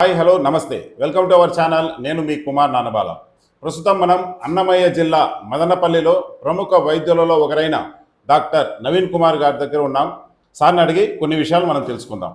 Hi hello namaste. Welcome to our channel. నేను మీ కుమార్ నానబాల. ప్రస్తుతం మనం అన్నమయ్య జిల్లా మదనపల్లిలో ప్రముఖ వైద్యులలో ఒకరైన డాక్టర్ నవీన్ కుమార్ గారి దగ్గర ఉన్నాం. సార్ని అడిగి కొన్ని విషయాలు మనం తెలుసుకుందాం.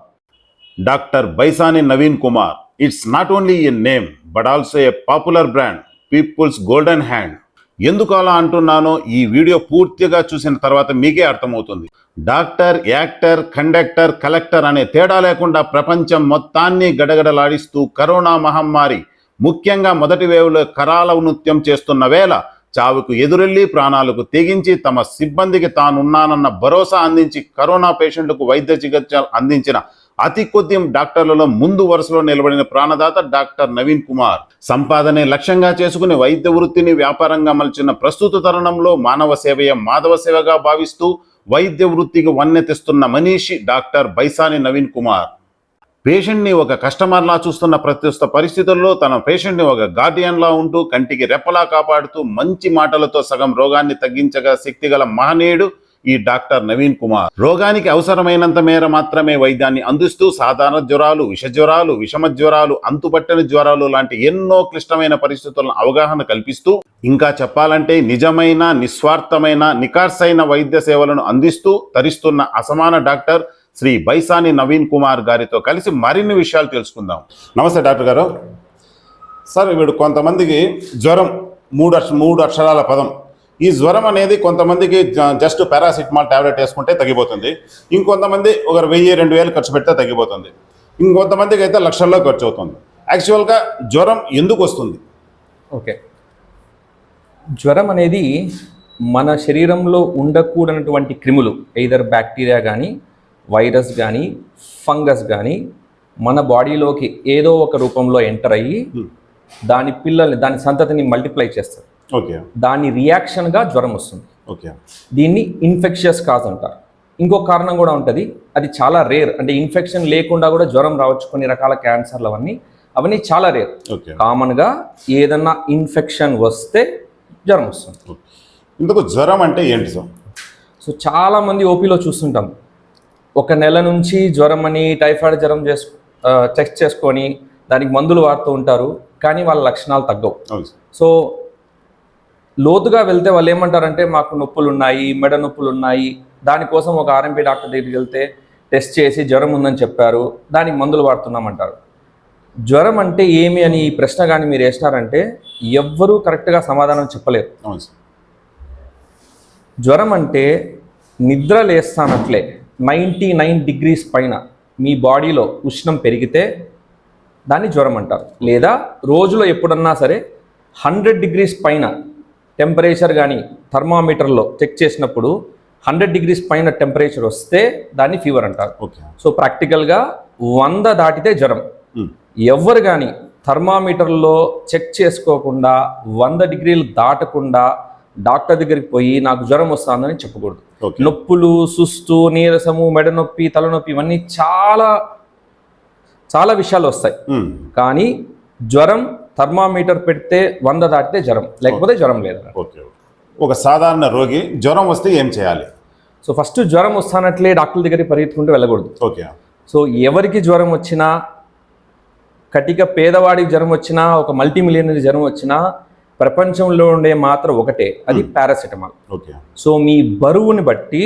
Doctor Baisani Naveen Kumar it's not only a name but also a popular brand people's golden hand. ఎందుకు అలా అంటున్నానో ఈ వీడియో పూర్తిగా చూసిన తర్వాత మీకే అర్థమవుతుంది. డాక్టర్ యాక్టర్ కండక్టర్ కలెక్టర్ అనే తేడా లేకుండా ప్రపంచం మొత్తాన్ని గడగడలాడిస్తూ కరోనా మహమ్మారి ముఖ్యంగా మొదటి వేవులో కరాల నృత్యం చేస్తున్న వేళ చావుకు ఎదురెళ్ళి ప్రాణాలకు తెగించి తమ సిబ్బందికి తానున్నానన్న భరోసా అందించి కరోనా పేషెంట్లకు వైద్య చికిత్స అందించిన అతి కొద్ది డాక్టర్లలో ముందు వరుసలో నిలబడిన ప్రాణదాత డాక్టర్ నవీన్ కుమార్. సంపాదనే లక్ష్యంగా చేసుకుని వైద్య వృత్తిని వ్యాపారంగా మలిచిన ప్రస్తుత తరుణంలో మానవ సేవయ మాధవ సేవగా భావిస్తూ వైద్య వృత్తికి వన్నె తెస్తున్న మనీషి డాక్టర్ బైసాని నవీన్ కుమార్. పేషెంట్ని ఒక కస్టమర్లా చూస్తున్న ప్రత్యుస్త పరిస్థితుల్లో తన పేషెంట్ని ఒక గార్డియన్లా ఉంటూ కంటికి రెప్పలా కాపాడుతూ మంచి మాటలతో సగం రోగాన్ని తగ్గించగా శక్తిగల మహనీయుడు ఈ డాక్టర్ నవీన్ కుమార్. రోగానికి అవసరమైనంత మేర మాత్రమే వైద్యాన్ని అందిస్తూ సాధారణ జ్వరాలు విష జ్వరాలు విషమ జ్వరాలు అంతుపట్టని జ్వరాలు లాంటి ఎన్నో క్లిష్టమైన పరిస్థితులను అవగాహన కల్పిస్తూ ఇంకా చెప్పాలంటే నిజమైన నిస్వార్థమైన నికార్సైన వైద్య సేవలను అందిస్తూ తరిస్తున్న అసమాన డాక్టర్ శ్రీ బైసాని నవీన్ కుమార్ గారితో కలిసి మరిన్ని విషయాలు తెలుసుకుందాం. నమస్తే డాక్టర్ గారు. సార్ ఇప్పుడు కొంతమందికి జ్వరం మూడు అక్ష మూడు అక్షరాల పదం. ఈ జ్వరం అనేది కొంతమందికి జ- జస్ట్ పారాసిటమాల్ టాబ్లెట్ వేసుకుంటే తగ్గిపోతుంది. ఇంకొంతమంది ఒక వెయ్యి రెండు వేలు ఖర్చు పెడితే తగ్గిపోతుంది. ఇంకొంతమందికి అయితే లక్షల్లో ఖర్చు అవుతుంది. యాక్చువల్గా జ్వరం ఎందుకు వస్తుంది? ఓకే. జ్వరం అనేది మన శరీరంలో ఉండకూడనటువంటి క్రిములు ఎయిదర్ బ్యాక్టీరియా కానీ వైరస్ కానీ ఫంగస్ కానీ మన బాడీలోకి ఏదో ఒక రూపంలో ఎంటర్ అయ్యి Hmm. దాని పిల్లల్ని దాని సంతతిని మల్టిప్లై చేస్తారు ఓకే. దాని రియాక్షన్గా జ్వరం వస్తుంది. ఓకే. దీన్ని ఇన్ఫెక్షియస్ కాజ్ అంటారు. ఇంకో కారణం కూడా ఉంటుంది. అది చాలా రేర్ అంటే ఇన్ఫెక్షన్ లేకుండా కూడా జ్వరం రావచ్చు. కొన్ని రకాల క్యాన్సర్లు అవన్నీ. అవన్నీ చాలా రేర్ ఓకే. కామన్గా ఏదన్నా ఇన్ఫెక్షన్ వస్తే జ్వరం వస్తుంది. ఇందుకు జ్వరం అంటే ఏంటి సార్? సో చాలామంది ఓపీలో చూస్తుంటాం. ఒక నెల నుంచి జ్వరం అని టైఫాయిడ్ జ్వరం చేసు చెక్ చేసుకొని దానికి మందులు వాడుతూ ఉంటారు. కానీ వాళ్ళ లక్షణాలు తగ్గవు. సో లోతుగా వెళ్తే వాళ్ళు ఏమంటారంటే మాకు నొప్పులు ఉన్నాయి మెడ నొప్పులు ఉన్నాయి దానికోసం ఒక ఆర్ఎంపీ డాక్టర్ దగ్గరికి వెళ్తే టెస్ట్ చేసి జ్వరం ఉందని చెప్పారు దానికి మందులు వాడుతున్నామంటారు. జ్వరం అంటే ఏమి అని ఈ ప్రశ్న కానీ మీరు వేసినారంటే ఎవ్వరూ కరెక్ట్గా సమాధానం చెప్పలేరు. జ్వరం అంటే నిద్ర లేస్తానట్లే నైంటీ నైన్ డిగ్రీస్ పైన మీ బాడీలో ఉష్ణం పెరిగితే దాన్ని జ్వరం అంటారు. లేదా రోజులో ఎప్పుడన్నా సరే హండ్రెడ్ డిగ్రీస్ పైన టెంపరేచర్ కానీ థర్మామీటర్లో చెక్ చేసినప్పుడు హండ్రెడ్ డిగ్రీస్ పైన టెంపరేచర్ వస్తే దాన్ని ఫీవర్ అంటారు. ఓకే. సో ప్రాక్టికల్గా వంద దాటితే జ్వరం. ఎవరు కానీ థర్మామీటర్లో చెక్ చేసుకోకుండా వంద డిగ్రీలు దాటకుండా డాక్టర్ దగ్గరికి పోయి నాకు జ్వరం వస్తుందని చెప్పకూడదు. నొప్పులు సుస్తు నీరసము మెడ నొప్పి తలనొప్పి ఇవన్నీ చాలా చాలా విషయాలు వస్తాయి. కానీ జ్వరం థర్మామీటర్ పెడితే వంద దాటితే జ్వరం లేకపోతే జ్వరం లేదు. ఓకే ఒక సాధారణ రోగి జ్వరం వస్తే ఏం చేయాలి? సో ఫస్ట్ జ్వరం వస్తానట్లే డాక్టర్ దగ్గరికి పరిగెత్తుకుంటూ వెళ్ళకూడదు. ఓకే. సో ఎవరికి జ్వరం వచ్చినా కటిక పేదవాడికి జ్వరం వచ్చినా ఒక మల్టీ మిలియనరీ జ్వరం వచ్చినా ప్రపంచంలో ఉండే మాత్రం ఒకటే అది పారాసిటమాల్. ఓకే. సో మీ బరువుని బట్టి.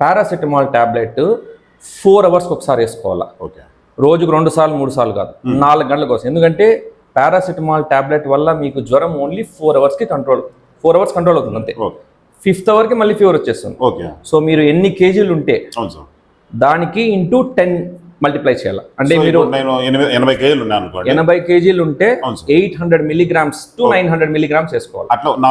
పారాసిటమాల్ టాబ్లెట్ ఫోర్ అవర్స్కి ఒకసారి వేసుకోవాలా. ఓకే. రోజుకు రెండు సార్లు మూడు సార్లు కాదు నాలుగు గంటల కోసం ఎందుకంటే పారాసిటమాల్ టాబ్లెట్ వల్ల మీకు జ్వరం ఓన్లీ ఫోర్ అవర్స్కి కంట్రోల్ ఫోర్ అవర్స్ కంట్రోల్ అవుతుంది అంతే. ఫిఫ్త్ అవర్కి మళ్ళీ ఫీవర్ వచ్చేస్తుంది. ఓకే సో మీరు ఎన్ని కేజీలు ఉంటే అవును సార్. దానికి ఇంటూ టెన్ మల్టిప్లై చేయాలి. అంటే మీరు ఎనభై కేజీలు ఎనభై కేజీలు ఉంటే. Eight hundred milligrams to nine hundred milligrams వేసుకోవాలి.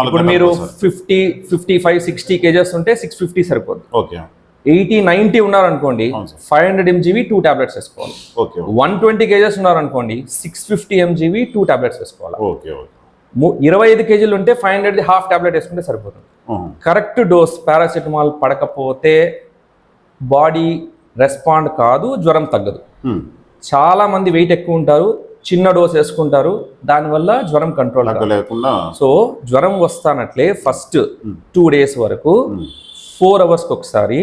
ఇప్పుడు మీరు. Fifty fifty five sixty kgs ఉంటే సిక్స్ ఫిఫ్టీ సరిపోద్ది. ఓకే ఎయిటీ నైన్టీ ఉన్నారనుకోండి. ఫైవ్ హండ్రెడ్ ఎంజీవి టూ టాబ్లెట్స్ వేసుకోవాలి ఓకే వన్ ట్వంటీ కేజెస్ ఉన్నారనుకోండి సిక్స్ ఫిఫ్టీ ఎంజీవి టూ టాబ్లెట్స్ వేసుకోవాలి ఓకే ఓకే ము- ఇరవై ఐదు కేజీలు ఉంటే ఫైవ్ హండ్రెడ్ హాఫ్ టాబ్లెట్ వేసుకుంటే సరిపోతుంది. కరెక్ట్ డోస్ పారాసిటమాల్ పడకపోతే బాడీ రెస్పాండ్ కాదు జ్వరం తగ్గదు. చాలా మంది వెయిట్ ఎక్కువ ఉంటారు చిన్న డోస్ వేసుకుంటారు దానివల్ల జ్వరం కంట్రోల్ లేకుండా సో జ్వరం వస్తానట్లే ఫస్ట్ టూ డేస్ వరకు. ఫోర్ అవర్స్కి ఒకసారి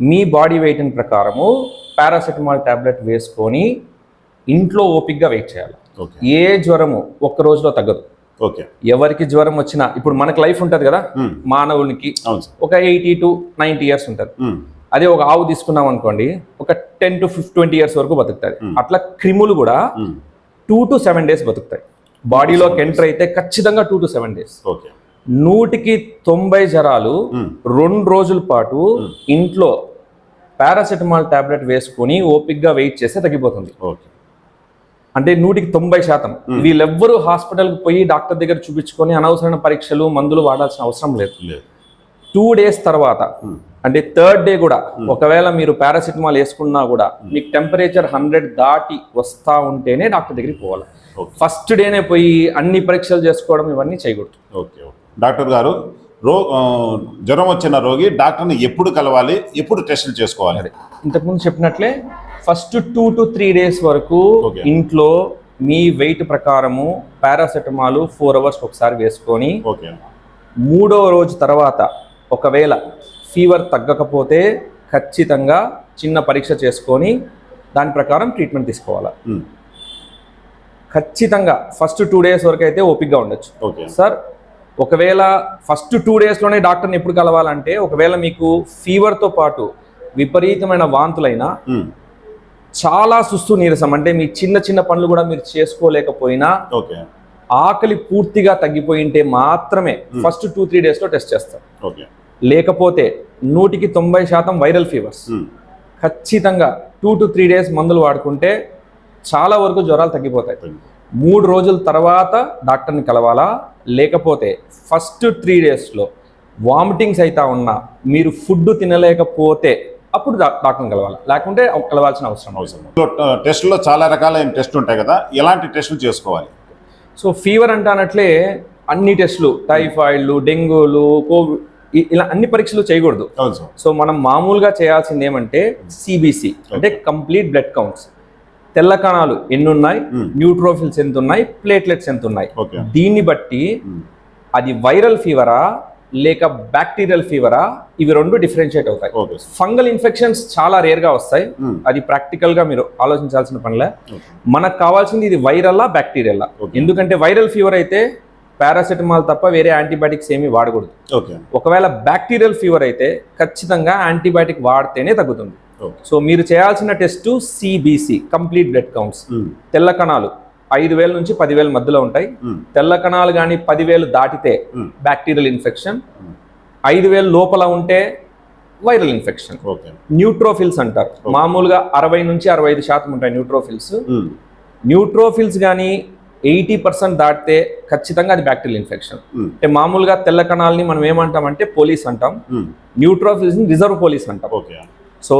మీ బాడీ వెయిట్ని ప్రకారము పారాసెటమాల్ టాబ్లెట్ వేసుకొని ఇంట్లో ఓపిక్గా వెయిట్ చేయాలి. ఏ జ్వరము ఒక్క రోజులో తగ్గదు. ఓకే. ఎవరికి జ్వరం వచ్చినా ఇప్పుడు మనకు లైఫ్ ఉంటుంది కదా. మానవునికి ఒక ఎయిటీ టు నైంటీ ఇయర్స్ ఉంటుంది. అదే ఒక ఆవు తీసుకున్నాం అనుకోండి ఒక ten to fif twenty years వరకు బతుకుతుంది. అట్లా క్రిములు కూడా. టూ టు సెవెన్ డేస్ బతుకుతాయి. బాడీలోకి ఎంటర్ అయితే ఖచ్చితంగా two to seven days. Okay. నూటికి తొంభై జ్వరాలు మ్మ్. రెండు రోజుల పాటు ఇంట్లో పారాసెటమాల్ టాబ్లెట్ వేసుకొని ఓపిక్గా వెయిట్ చేస్తే తగ్గిపోతుంది. ఓకే. అంటే నూటికి తొంభై శాతం. వీళ్ళెవ్వరూ హాస్పిటల్కి పోయి డాక్టర్ దగ్గర చూపించుకొని అనవసరమైన పరీక్షలు మందులు వాడాల్సిన అవసరం లేదు. టూ డేస్ తర్వాత అంటే థర్డ్ డే కూడా ఒకవేళ మీరు పారాసిటమాల్ వేసుకున్నా కూడా మీకు టెంపరేచర్ హండ్రెడ్ దాటి వస్తా ఉంటేనే డాక్టర్ దగ్గరికి పోవాలి. ఫస్ట్ డేనే పోయి అన్ని పరీక్షలు చేసుకోవడం ఇవన్నీ చేయకూడదు. Okay okay. డాక్టర్ గారు రో జ్వరం వచ్చిన రోగి డాక్టర్ని ఎప్పుడు కలవాలి ఎప్పుడు టెస్టులు చేసుకోవాలి? ఇంతకుముందు చెప్పినట్లే first two to three days వరకు. ఇంట్లో మీ వెయిట్ ప్రకారము పారాసెటమాల్ ఫోర్ అవర్స్ ఒకసారి వేసుకొని ఓకే. మూడో రోజు తర్వాత ఒకవేళ ఫీవర్ తగ్గకపోతే ఖచ్చితంగా చిన్న పరీక్ష చేసుకొని దాని ప్రకారం ట్రీట్మెంట్ తీసుకోవాలి. ఖచ్చితంగా ఫస్ట్ టూ డేస్ వరకు అయితే ఓపిక్గా ఉండొచ్చు. సార్ ఒకవేళ ఫస్ట్ టూ డేస్లోనే డాక్టర్ని ఎప్పుడు కలవాలంటే ఒకవేళ మీకు ఫీవర్తో పాటు విపరీతమైన వాంతులైనా. చాలా సుస్తు నీరసం అంటే మీ చిన్న చిన్న పనులు కూడా మీరు చేసుకోలేకపోయినా ఓకే. ఆకలి పూర్తిగా తగ్గిపోయింటే మాత్రమే ఫస్ట్ టూ త్రీ డేస్లో టెస్ట్ చేస్తారు. ఓకే. లేకపోతే నూటికి తొంభై శాతం వైరల్ ఫీవర్స్. ఖచ్చితంగా టూ టు త్రీ డేస్ మందులు వాడుకుంటే చాలా వరకు జ్వరాలు తగ్గిపోతాయి. తగ్గి- మూడు రోజుల తర్వాత డాక్టర్ని కలవాలా? లేకపోతే ఫస్ట్ త్రీ డేస్లో వామిటింగ్స్ అయితే ఉన్నా మీరు ఫుడ్ తినలేకపోతే అప్పుడు డాక్టర్ని కలవాలి? లేకుంటే కలవాల్సిన అవసరం అవసరం అవసరం లో- టెస్టుల్లో చాలా రకాలైన టెస్టులు ఉంటాయి కదా ఎలాంటి టెస్టులు చేసుకోవాలి? సో ఫీవర్ అంటానట్లే అన్ని టెస్టులు టైఫాయిడ్లు డెంగ్యూలు కోవిడ్ ఇలా అన్ని పరీక్షలు చేయకూడదు. సో మనం మామూలుగా చేయాల్సింది ఏమంటే సిబిసి అంటే కంప్లీట్ బ్లడ్ కౌంట్స్. తెల్ల కణాలు ఎన్ని ఉన్నాయి. న్యూట్రోఫిల్స్ ఎంత ఉన్నాయి ప్లేట్లెట్స్ ఎంత ఉన్నాయి దీన్ని బట్టి. అది వైరల్ ఫీవరా లేక బ్యాక్టీరియల్ ఫీవరా? ఇవి రెండు డిఫరెన్షియేట్ అవుతాయి. ఫంగల్ ఇన్ఫెక్షన్స్ చాలా రేర్గా వస్తాయి. మ్మ్. అది ప్రాక్టికల్గా మీరు ఆలోచించాల్సిన పనిలే. మనకు కావాల్సింది ఇది వైరల్లా బ్యాక్టీరియల్లా Okay. ఎందుకంటే వైరల్ ఫీవర్ అయితే పారాసెటమాల్ తప్ప వేరే యాంటీబయాటిక్స్ ఏమీ వాడకూడదు. ఒకవేళ బ్యాక్టీరియల్ ఫీవర్ అయితే ఖచ్చితంగా యాంటీబయాటిక్ వాడితేనే తగ్గుతుంది. సో మీరు చేయాల్సిన test CBC complete blood counts. తెల్ల కణాలు ఐదు వేల నుంచి పదివేల మధ్యలో ఉంటాయి మ్మ్. తెల్ల కణాలు కానీ పదివేలు దాటితే. Bacterial infection hmm. ఐదు వేలు లోపల ఉంటే వైరల్ ఇన్ఫెక్షన్ ఓకే న్యూట్రోఫిల్స్ అంటారు మామూలుగా అరవై నుంచి అరవై ఐదు శాతం ఉంటాయి న్యూట్రోఫిల్స్. న్యూట్రోఫిల్స్ కానీ ఎయిటీ పర్సెంట్ దాటితే ఖచ్చితంగా అది బ్యాక్టీరియల్ ఇన్ఫెక్షన్. అంటే మామూలుగా తెల్ల కణాలని మనం ఏమంటామంటే పోలీస్ అంటాం మ్మ్. న్యూట్రోఫిల్స్ని రిజర్వ్ పోలీస్ అంటాం ఓకే సో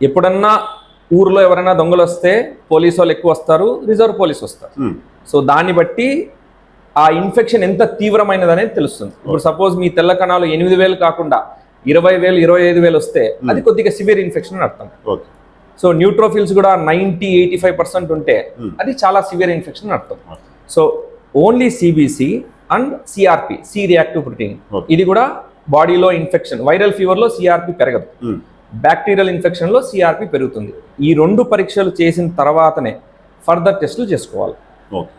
ఎప్పుడన్నా ఊర్లో ఎవరైనా దొంగలు వస్తే పోలీసు వాళ్ళు ఎక్కువ వస్తారు రిజర్వ్ పోలీస్ వస్తారు. మ్మ్. సో దాన్ని బట్టి ఆ ఇన్ఫెక్షన్ ఎంత తీవ్రమైనది అనేది తెలుస్తుంది. ఇప్పుడు సపోజ్ మీ తెల్ల కణాలు ఎనిమిది వేలు కాకుండా ఇరవై వేలు ఇరవై ఐదు వేలు వస్తే అది కొద్దిగా సివియర్ ఇన్ఫెక్షన్ అని అర్థం. ఓకే సో న్యూట్రోఫిల్స్ కూడా నైంటీ ఎయిటీ ఫైవ్ పర్సెంట్ ఉంటే Hmm. అది చాలా సివియర్ ఇన్ఫెక్షన్ అని అర్థం. So only CBC and CRP C reactive protein. ఇది కూడా బాడీలో ఇన్ఫెక్షన్ వైరల్ ఫీవర్లో సిఆర్పి పెరగదు. బ్యాక్టీరియల్ ఇన్ఫెక్షన్లో సిఆర్పి పెరుగుతుంది. ఈ రెండు పరీక్షలు చేసిన తర్వాతనే ఫర్దర్ టెస్టులు చేసుకోవాలి. ఓకే.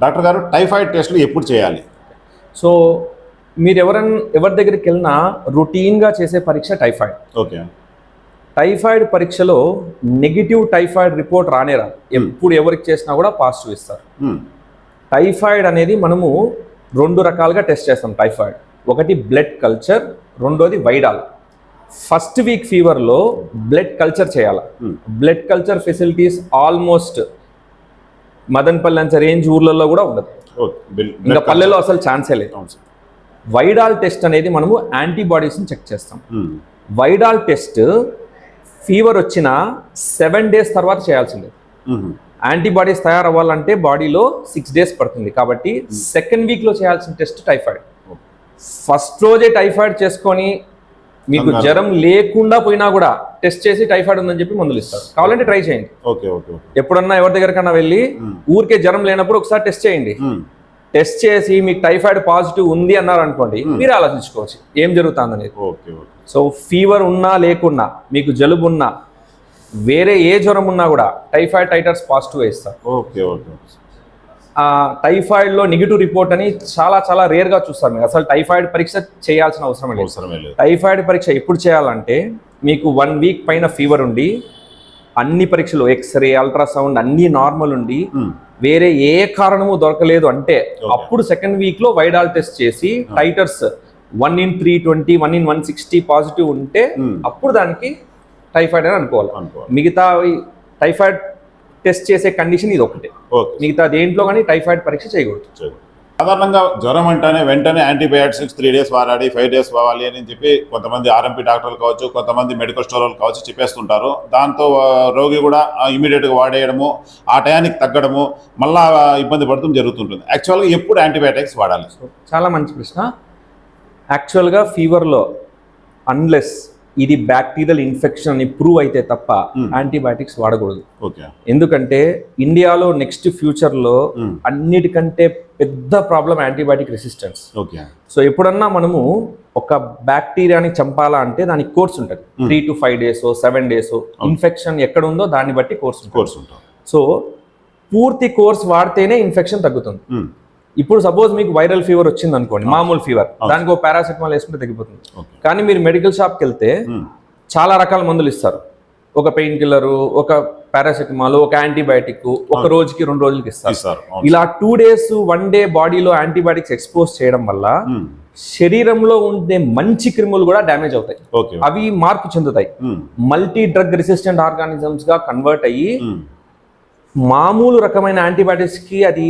డాక్టర్ గారు టైఫాయిడ్ టెస్టులు ఎప్పుడు చేయాలి? సో మీరు ఎవరన్నా ఎవరి దగ్గరికి వెళ్ళినా రొటీన్గా చేసే పరీక్ష టైఫాయిడ్. ఓకే. టైఫాయిడ్ పరీక్షలో నెగిటివ్ టైఫాయిడ్ రిపోర్ట్ రానే రాదు. ఎప్పుడు ఎవరికి చేసినా కూడా పాజిటివ్ ఇస్తారు. మ్మ్. టైఫాయిడ్ అనేది మనము రెండు రకాలుగా టెస్ట్ చేస్తాం టైఫాయిడ్. ఒకటి బ్లడ్ కల్చర్ రెండోది వైడాల్ ఫస్ట్ వీక్ ఫీవర్లో బ్లడ్ కల్చర్ చేయాలి. Hmm. Blood culture facilities almost Madanapalle అంచ range ఊర్లలో కూడా ఉండదు. బిల్- ఇంకా పల్లెలో అసలు ఛాన్సే లేదు. వైడాల్ టెస్ట్ అనేది మనము యాంటీబాడీస్ని చెక్ చేస్తాం. మ్మ్. వైడాల్ టెస్ట్ ఫీవర్ వచ్చిన సెవెన్ డేస్ తర్వాత చేయాల్సిందే. మ్మ్. యాంటీబాడీస్ తయారవ్వాలంటే బాడీలో సిక్స్ డేస్ పడుతుంది కాబట్టి సెకండ్ వీక్లో చేయాల్సిన టెస్ట్ టైఫాయిడ్. ఫస్ట్ రోజే టైఫాయిడ్ చేసుకొని మీకు. జ్వరం లేకుండా పోయినా కూడా టెస్ట్ చేసి టైఫాయిడ్ ఉందని చెప్పి మందులు ఇస్తారు. కావాలంటే ట్రై చేయండి. ఓకే ఓకే ఎప్పుడన్నా ఎవరి దగ్గరకన్నా వెళ్ళి. ఊరికే జ్వరం లేనప్పుడు ఒకసారి టెస్ట్ చేయండి. టెస్ట్ చేసి మీకు టైఫాయిడ్ పాజిటివ్ ఉంది అన్నారు అనుకోండి మీరు ఆలోచించుకోవచ్చు ఏం జరుగుతుంది ఓకే సో ఫీవర్ ఉన్నా లేకున్నా మీకు జలుబు ఉన్నా వేరే ఏ జ్వరం ఉన్నా కూడా టైఫాయిడ్ టైటర్స్ పాజిటివ్ ఇస్తారు ఓకే ఓకే. టైఫాయిడ్లో నెగిటివ్ రిపోర్ట్ అని చాలా చాలా రేర్గా చూస్తారు మీరు. అసలు టైఫాయిడ్ పరీక్ష చేయాల్సిన అవసరం లేదు. టైఫాయిడ్ పరీక్ష ఎప్పుడు చేయాలంటే మీకు వన్ వీక్ పైన ఫీవర్ ఉండి అన్ని పరీక్షలు ఎక్స్రే అల్ట్రాసౌండ్ అన్ని నార్మల్ ఉండి వేరే ఏ కారణము దొరకలేదు అంటే అప్పుడు సెకండ్ వీక్లో వైడాల్ టెస్ట్ చేసి titres one in three twenty one in one sixty positive ఉంటే. అప్పుడు దానికి టైఫాయిడ్ అని అనుకోవాలి. మిగతా టైఫాయిడ్ టెస్ట్ చేసే కండిషన్ ఇది ఒకటే ఓకే. మిగతా దేంట్లో కానీ టైఫాయిడ్ పరీక్ష చేయకూడదు. సాధారణంగా జ్వరం అంటేనే వెంటనే యాంటీబయాటిక్స్ త్రీ డేస్ వాడాలి ఫైవ్ డేస్ వాడాలి అని చెప్పి కొంతమంది ఆర్ఎంపీ డాక్టర్లు కావచ్చు కొంతమంది మెడికల్ స్టోర్లు కావచ్చు చెప్పేస్తుంటారు. దాంతో రోగి కూడా ఇమీడియట్గా వాడేయడము ఆ టయానికి తగ్గడము మళ్ళా ఇబ్బంది పడటం జరుగుతుంటుంది. యాక్చువల్గా ఎప్పుడు యాంటీబయాటిక్స్ వాడాలి? చాలా మంచి ప్రశ్న. యాక్చువల్గా ఫీవర్లో అన్లెస్ ఇది బ్యాక్టీరియల్ ఇన్ఫెక్షన్ అని ప్రూవ్ అయితే తప్ప Hmm. యాంటీబయాటిక్స్ వాడకూడదు. ఓకే ఎందుకంటే ఇండియాలో నెక్స్ట్ ఫ్యూచర్లో Hmm. అన్నిటికంటే పెద్ద problem antibiotic resistance okay so ఎప్పుడన్నా మనము ఒక బ్యాక్టీరియాని చంపాలా అంటే దానికి కోర్స్ ఉంటుంది. Three to five days seven days infection ఎక్కడ ఉందో దాన్ని బట్టి కోర్స్ ఉంటుంది. కోర్స్ ఉంటాం సో పూర్తి కోర్స్ వాడితేనే ఇన్ఫెక్షన్ తగ్గుతుంది. ఉమ్, ఇప్పుడు సపోజ్ మీకు వైరల్ ఫీవర్ వచ్చింది అనుకోండి మామూలు ఫీవర్ దానికి ఒక పారాసెటమాల్ వేసుకుంటే తగ్గిపోతుంది. కానీ మీరు మెడికల్ షాప్కి వెళ్తే చాలా రకాల మందులు ఇస్తారు. ఒక పెయిన్ కిల్లర్ ఒక పారాసెటమాల్ ఒక యాంటీబయాటిక్ ఒక రోజుకి రెండు రోజులకి ఇస్తారు. ఇలా టూ డేస్ వన్ డే బాడీలో యాంటీబయాటిక్స్ ఎక్స్పోజ్ చేయడం వల్ల శరీరంలో ఉండే మంచి క్రిములు కూడా డ్యామేజ్ అవుతాయి. అవి మార్పు చెందుతాయి. మల్టీ డ్రగ్ రెసిస్టెంట్ ఆర్గానిజమ్స్గా కన్వర్ట్ అయ్యి మామూలు రకమైన యాంటీబయాటిక్స్కి అది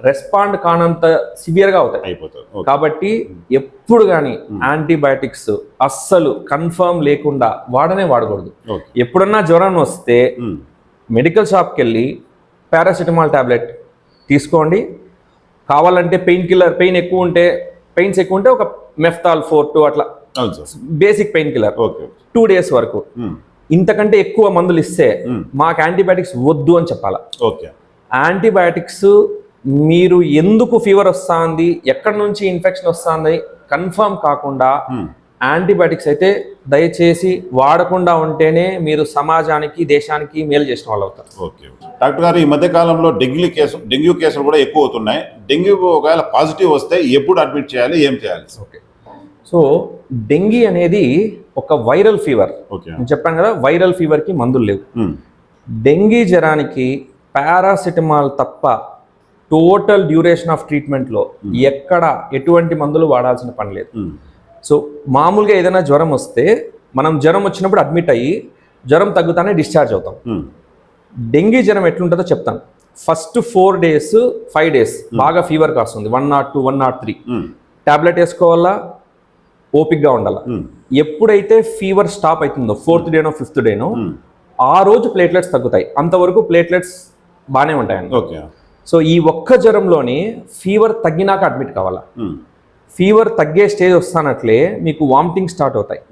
రెస్పాండ్ కానంత సివియర్గా అవుతాయి. అయిపోతుంది. కాబట్టి ఎప్పుడు కానీ యాంటీబయాటిక్స్ అస్సలు కన్ఫర్మ్ లేకుండా వాడనే వాడకూడదు. ఎప్పుడన్నా జ్వరం వస్తే మెడికల్ షాప్కి వెళ్ళి పారాసిటమాల్ టాబ్లెట్ తీసుకోండి. కావాలంటే పెయిన్ కిల్లర్ పెయిన్ ఎక్కువ ఉంటే పెయిన్స్ ఎక్కువ ఉంటే ఒక మెఫ్తాల్ ఫోర్ టూ అట్లా basic pain killer okay. Two days వరకు. ఇంతకంటే ఎక్కువ మందులు ఇస్తే. మాకు యాంటీబయాటిక్స్ వద్దు అని చెప్పాలి. ఓకే. యాంటీబయాటిక్స్ మీరు ఎందుకు ఫీవర్ వస్తుంది? ఎక్కడి నుంచి ఇన్ఫెక్షన్ వస్తుంది? కన్ఫర్మ్ కాకుండా యాంటీబయాటిక్స్ అయితే దయచేసి వాడకుండా ఉంటేనే మీరు సమాజానికి దేశానికి మేలు చేసిన వాళ్ళు అవుతారు. ఓకే డాక్టర్ గారు ఈ మధ్య కాలంలో డెంగ్యూ కేసు డెంగ్యూ కేసులు కూడా ఎక్కువ అవుతున్నాయి. డెంగ్యూ ఒకవేళ పాజిటివ్ వస్తే ఎప్పుడు అడ్మిట్ చేయాలి? ఏం చేయాలి? ఓకే. సో డెంగీ అనేది ఒక వైరల్ ఫీవర్ ఓకే. నేను చెప్పాను కదా వైరల్ ఫీవర్కి మందులు లేవు. ఉమ్, డెంగీ జ్వరానికి పారాసిటమాల్ తప్ప టోటల్ డ్యూరేషన్ ఆఫ్ ట్రీట్మెంట్లో ఎక్కడ ఎటువంటి మందులు వాడాల్సిన పని లేదు. సో మామూలుగా ఏదైనా జ్వరం వస్తే మనం జ్వరం వచ్చినప్పుడు అడ్మిట్ అయ్యి జ్వరం తగ్గుతానే డిశ్చార్జ్ అవుతాం. డెంగీ జ్వరం ఎట్లుంటుందో చెప్తాను. First four days five days బాగా ఫీవర్ కాస్తుంది. One naught two one naught three. Um, tablet వేసుకోవాలా? ఓపిక్గా ఉండాలా? ఎప్పుడైతే ఫీవర్ స్టాప్ అవుతుందో ఫోర్త్ డేనో ఫిఫ్త్ డేనో ఆ రోజు ప్లేట్లెట్స్ తగ్గుతాయి. అంతవరకు ప్లేట్లెట్స్ బాగానే ఉంటాయండి ఓకే. సో ఈ ఒక్క జ్వరంలోని ఫీవర్ తగ్గినాక అడ్మిట్ కావాలా? ఫీవర్ తగ్గే స్టేజ్ వస్తానట్లే మీకు వామిటింగ్ స్టార్ట్ అవుతాయి.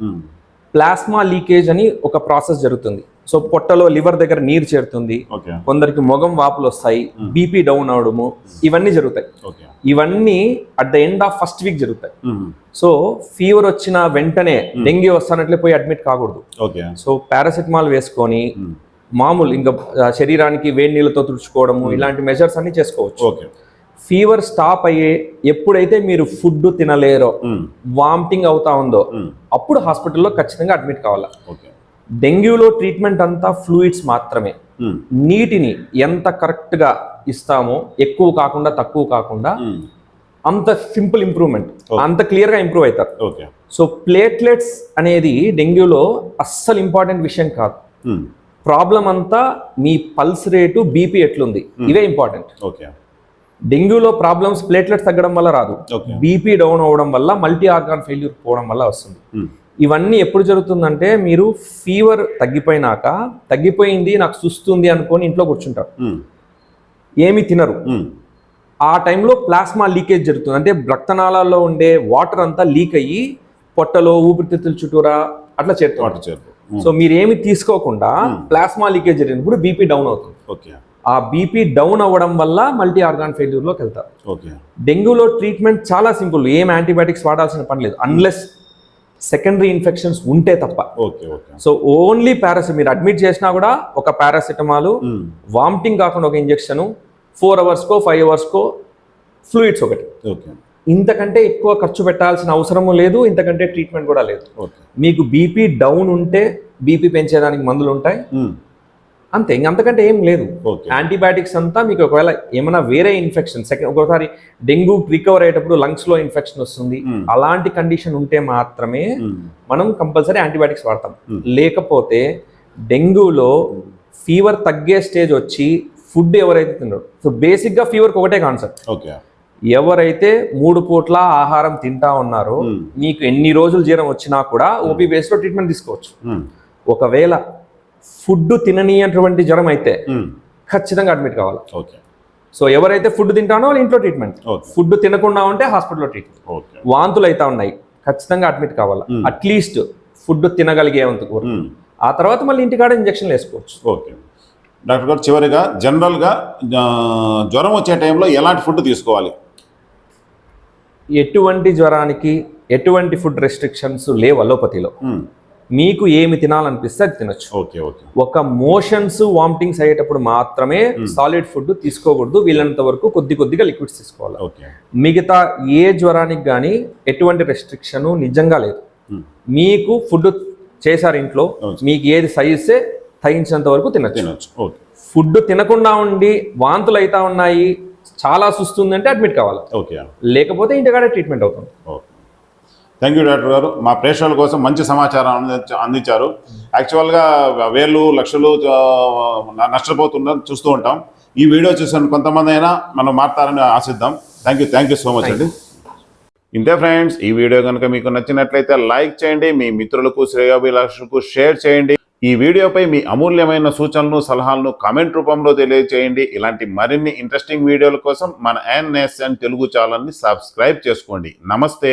ప్లాస్మా లీకేజ్ అని ఒక ప్రాసెస్ జరుగుతుంది. సో పొట్టలో లివర్ దగ్గర నీరు చేరుతుంది. కొందరికి మొగం వాపులు వస్తాయి. బీపీ డౌన్ అవడము ఇవన్నీ జరుగుతాయి. ఇవన్నీ at the end of first week జరుగుతాయి. సో ఫీవర్ వచ్చిన వెంటనే డెంగ్యూ వస్తానట్లే పోయి అడ్మిట్ కాకూడదు. సో పారాసిటమాల్ వేసుకొని మామూలు ఇంకా శరీరానికి వేడి నీళ్ళతో తుడుచుకోవడము ఇలాంటి మెజర్స్ అన్ని చేసుకోవచ్చు. ఓకే. ఫీవర్ స్టాప్ అయ్యే ఎప్పుడైతే మీరు ఫుడ్ తినలేరో వామిటింగ్ అవుతా ఉందో అప్పుడు హాస్పిటల్లో ఖచ్చితంగా అడ్మిట్ కావాలా. ఓకే. డెంగ్యూలో ట్రీట్మెంట్ అంతా ఫ్లూయిడ్స్ మాత్రమే. నీటిని ఎంత కరెక్ట్గా ఇస్తామో ఎక్కువ కాకుండా తక్కువ కాకుండా అంత సింపుల్ ఇంప్రూవ్మెంట్ అంత క్లియర్గా ఇంప్రూవ్ అవుతారు. ఓకే. సో ప్లేట్లెట్స్ అనేది డెంగ్యూలో అస్సలు ఇంపార్టెంట్ విషయం కాదు. ప్రాబ్లం అంతా మీ పల్స్ రేటు బీపీ ఎట్లుంది? ఇవే ఇంపార్టెంట్. ఓకే. డెంగ్యూలో ప్రాబ్లమ్స్ ప్లేట్లెట్స్ తగ్గడం వల్ల రాదు. బీపీ డౌన్ అవడం వల్ల మల్టీ ఆర్గాన్ ఫెయిల్యూర్ పోవడం వల్ల వస్తుంది. ఇవన్నీ ఎప్పుడు జరుగుతుందంటే మీరు ఫీవర్ తగ్గిపోయినాక తగ్గిపోయింది నాకు సుస్తుంది అనుకొని ఇంట్లో కూర్చుంటారు. ఏమీ తినరు. ఆ టైంలో ప్లాస్మా లీకేజ్ జరుగుతుంది. అంటే రక్తనాళాల్లో ఉండే వాటర్ అంతా లీక్ అయ్యి పొట్టలో ఊపిరితిత్తుల చుట్టూరా అట్లా చేరుతుంది సో మీరు ఏమి తీసుకోకుండా ప్లాస్మా లీకేజ్ జరిగినప్పుడు బీపీ డౌన్ అవుతుంది. ఓకే ఆ బీపీ డౌన్ అవ్వడం వల్ల మల్టీ ఆర్గాన్ ఫెయిల్యూర్లోకి వెళ్తారు. ఓకే డెంగ్యూలో ట్రీట్మెంట్ చాలా సింపుల్. ఏం యాంటీబయాటిక్స్ వాడాల్సిన పని లేదు. అన్లెస్ సెకండరీ ఇన్ఫెక్షన్స్ ఉంటే తప్ప. ఓకే ఓకే సో ఓన్లీ పారాసి మీరు అడ్మిట్ చేసినా కూడా ఒక పారాసిటమాల్ వామిటింగ్ కాకుండా ఒక ఇంజెక్షన్ ఫోర్ అవర్స్కో ఫైవ్ అవర్స్కో ఫ్లూయిడ్స్ ఒకటి. ఓకే ఇంతకంటే ఎక్కువ ఖర్చు పెట్టాల్సిన అవసరము లేదు ఇంతకంటే ట్రీట్మెంట్ కూడా లేదు. మీకు బీపీ డౌన్ ఉంటే బీపీ పెంచేదానికి మందులు ఉంటాయి. అంతే ఇంక అంతకంటే ఏం లేదు. యాంటీబయాటిక్స్ అంతా మీకు ఒకవేళ ఏమైనా వేరే ఇన్ఫెక్షన్ సెకండ్ ఒకసారి డెంగ్యూ రికవర్ అయ్యేటప్పుడు లంగ్స్లో ఇన్ఫెక్షన్ వస్తుంది. Hmm. అలాంటి కండిషన్ ఉంటే మాత్రమే మనం కంపల్సరీ యాంటీబయాటిక్స్ వాడతాం. Hmm. లేకపోతే డెంగ్యూలో ఫీవర్ తగ్గే స్టేజ్ వచ్చి ఫుడ్ ఎవరైతే తిన్నారో సో బేసిక్గా ఫీవర్కి ఒకటే కాన్సెప్ట్ ఓకే. ఎవరైతే మూడు పూట్ల ఆహారం తింటా ఉన్నారో మీకు ఎన్ని రోజులు జీరం వచ్చినా కూడా ఓపీ బేస్లో ట్రీట్మెంట్ తీసుకోవచ్చు. ఒకవేళ ఫుడ్ తిననీయటువంటి జ్వరం అయితే ఖచ్చితంగా అడ్మిట్ కావాలి. ఓకే. సో ఎవరైతే ఫుడ్ తింటానో వాళ్ళ ఇంట్లో ట్రీట్మెంట్. ఫుడ్ తినకుండా ఉంటే హాస్పిటల్లో ట్రీట్మెంట్. ఓకే. వాంతులు అయితే ఉన్నాయి. ఖచ్చితంగా అడ్మిట్ కావాలి. అట్లీస్ట్ ఫుడ్ తినగలిగేంత ఆ తర్వాత మళ్ళీ ఇంటికాడ ఇంజక్షన్లు వేసుకోవచ్చు. ఓకే. డాక్టర్ గారు చివరిగా జనరల్గా జ్వరం వచ్చే టైంలో ఎలాంటి ఫుడ్ తీసుకోవాలి? ఎటువంటి జ్వరానికి ఎటువంటి ఫుడ్ రెస్ట్రిక్షన్స్ లేవు అలోపతిలో మ్మ్. మీకు ఏమి తినాలనిపిస్తే అది తినొచ్చు. Okay okay. ఒక మోషన్స్ వామిటింగ్స్ అయ్యేటప్పుడు మాత్రమే సాలిడ్ ఫుడ్ తీసుకోకూడదు. వీళ్ళంత వరకు కొద్ది కొద్దిగా లిక్విడ్స్ తీసుకోవాలి. ఓకే. మిగతా ఏ జ్వరానికి కానీ ఎటువంటి రెస్ట్రిక్షన్ నిజంగా లేదు. మ్మ్. మీకు ఫుడ్ చేశారు ఇంట్లో. మీకు ఏది సైజే తగ్గించినంత వరకు తినచ్చు. ఫుడ్ తినకుండా ఉండి వాంతులు అవుతా ఉన్నాయి చాలా సుస్తుందంటే అడ్మిట్ కావాలి. ఓకే లేకపోతే ఇంటికాడే ట్రీట్మెంట్ అవుతుంది. ఓకే. థ్యాంక్ యూ డాక్టర్ గారు. మా ప్రేక్షకుల కోసం మంచి సమాచారం అందించ- అందించారు. యాక్చువల్గా వేలు లక్షలు ఆ, నష్టపోతున్న చూస్తూ ఉంటాం. ఈ వీడియో చూసిన కొంతమంది అయినా మనం మాట్లాడాలని ఆశిద్దాం. Thank you thank you so much అండి. ఇంతే ఫ్రెండ్స్ ఈ వీడియో కనుక మీకు నచ్చినట్లయితే లైక్ చేయండి. మీ మిత్రులకు శ్రేయోభిలాషులకు షేర్ చేయండి. ఈ వీడియోపై మీ అమూల్యమైన సూచనలు సలహాలను కామెంట్ రూపంలో తెలియజేయండి. ఇలాంటి మరిన్ని ఇంట్రెస్టింగ్ వీడియోల కోసం మన ఎన్ఎస్ఎన్ తెలుగు ఛానల్ని సబ్స్క్రైబ్ చేసుకోండి. నమస్తే.